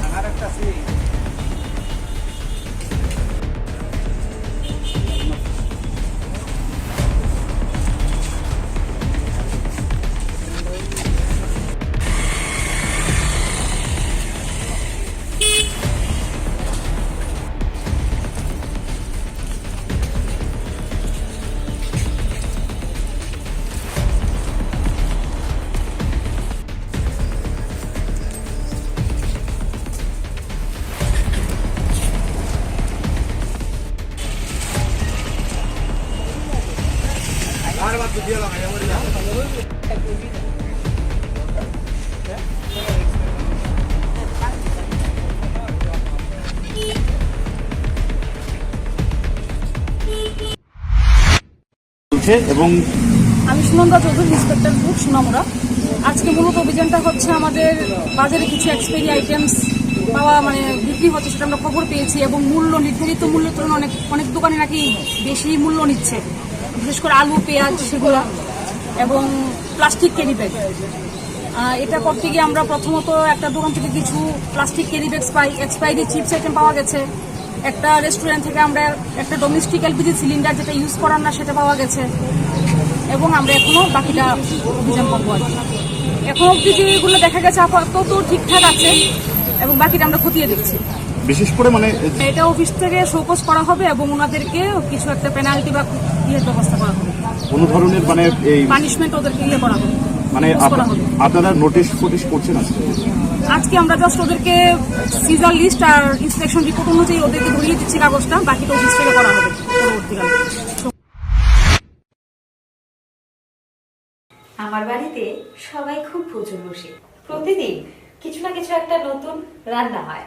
থানার একটা এবং আমি সুনন্দা চৌধুরী, ইন্সপেক্টর গ্রুপ সুনামুরা। আজকে মূলত অভিযানটা হচ্ছে আমাদের বাজারে কিছু এক্সপায়ারি আইটেমস পাওয়া মানে বিক্রি হচ্ছে, সেটা আমরা খবর পেয়েছি এবং মূল্য নির্ধারিত মূল্যের তুলনায় অনেক অনেক দোকানে নাকি বেশি মূল্য নিচ্ছে। বিশেষ করে আলু, পেঁয়াজ সেগুলো এবং প্লাস্টিক ক্যারি ব্যাগ এটা করতে গিয়ে আমরা প্রথমত একটা দোকান থেকে কিছু প্লাস্টিক ক্যারি ব্যাগস পাই। এক্সপায়ারি চিপস আইটেম পাওয়া গেছে। একটা রেস্টুরেন্ট থেকে আমরা একটা ডোমেস্টিক এলপিজি সিলিন্ডার যেটা ইউজ করার না, সেটা পাওয়া গেছে। এবং আমরা এখনও বাকিটা অভিযান করব আর। এখন অব্দি যেগুলো দেখা গেছে, আপাতত ঠিকঠাক আছে এবং বাকিটা আমরা খতিয়ে দেখছি। বিশেষ করে মানে এটা অফিস থেকে শোকজ করা হবে এবং ওনাদেরকে কিছু একটা পেনাল্টি বা ইয়ের ব্যবস্থা করা হবে। কোনো ধরনের মানে এই পানিশমেন্ট ওদেরকে ইয়ে করা হবে মানে। আপনারা নোটিশ ফোটিশ করছেন আজকে? আজকে আমরা জাস্ট ওদেরকে সিজার লিস্ট আর ইন্সপেকশন রিপোর্ট অনুযায়ী ওদেরকে ধরিয়ে দিচ্ছি কাগজটা বাকিটা অফিস থেকে করা হবে পরবর্তীকালে। আমার বাড়িতে সবাই খুব প্রচুর বসে। প্রতিদিন কিছু না কিছু একটা নতুন রান্না হয়।